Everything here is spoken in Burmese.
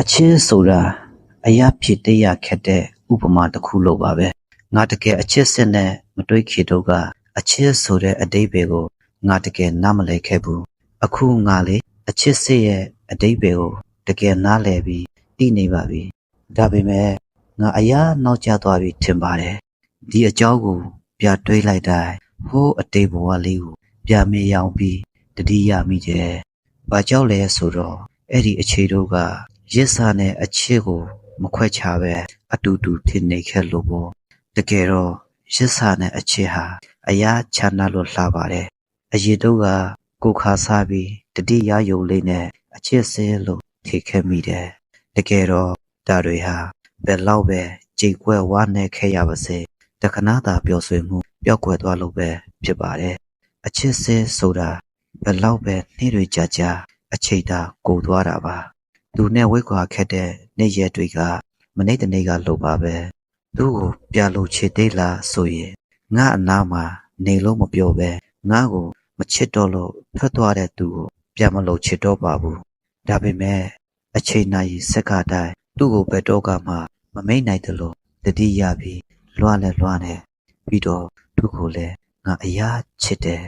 အချင်းဆိုတာအရာဖြစ်တရခက်တဲ့ဥပမာတစ်ခုလို့ပါပဲငါတကယ်အချစ်စစ်နဲ့မတွေးခေတော့ကအချစ်ဆိုတဲ့အတိတ်တွေကိုငါတကယ်နားမလည်ခဲ့ဘူးအခုငါလေအချစ်စစ်ရဲ့အတိတ်တွေကိုတကယ်နားလည်ပြီးသိနေပါပြီဒါပေမဲ့ငါအရာနောက်ကျသွားပြီထင်ပါတယ်ဒီအကြောင်းကိုပြတွေးလိုက်တိုင်းဟိုးအတိတ်ဘဝလေးကိုပြမေးရောင်ပြီးတတိယမိတယ်ဘာကြောင့်လဲဆိုတော့အဲ့ဒီအခြေတို့က ရစ်စာနဲ့အချစ်ကို မခွဲခြားပဲအတူတူဖြစ်နေခဲ့လို့ပေါ့တကယ်တော့ရစ်စာနဲ့အချစ်ဟာအရာချမ်းသာလို့လှပါတယ်အရေးတို့ကကိုခါစားပြီးတတိယယုံလေးနဲ့အချစ်စဲလို့ထိခဲ့မိတယ်တကယ်တော့ဒါတွေဟာဘယ်လောက်ပဲကြိတ်ကွဲဝါနဲ့ခဲ့ရပါစေတခဏသာပျော်ရွှင်မှုပျောက်ကွယ်သွားလို့ပဲဖြစ်ပါတယ်အချစ်စဲဆိုတာဘယ်လောက်ပဲနှိမ့်တွေကြာကြာအချိန်သာကိုသွားတာပါ သူနဲ့ဝိတ်ကွာခက်တဲ့နေ့ရက်တွေကမနေ့တနေ့ကလို့ပါပဲသူ့ကိုပြလို့ချစ်သေးလားဆိုရင်ငါအနာမှာနေလို့မပြောပဲငါ့ကိုမချစ်တော့လို့ထွက်သွားတဲ့သူကိုပြန်မလို့ချစ်တော့ပါဘူးဒါပေမဲ့အချိန်နိုင်စက်ကတိုင်းသူ့ကိုဘယ်တော့ကမှမမိတ်နိုင်တယ်လို့တတိယပြီးလွှားလဲလွှားနေပြီးတော့သူ့ကိုလည်းငါအရာချစ်တယ်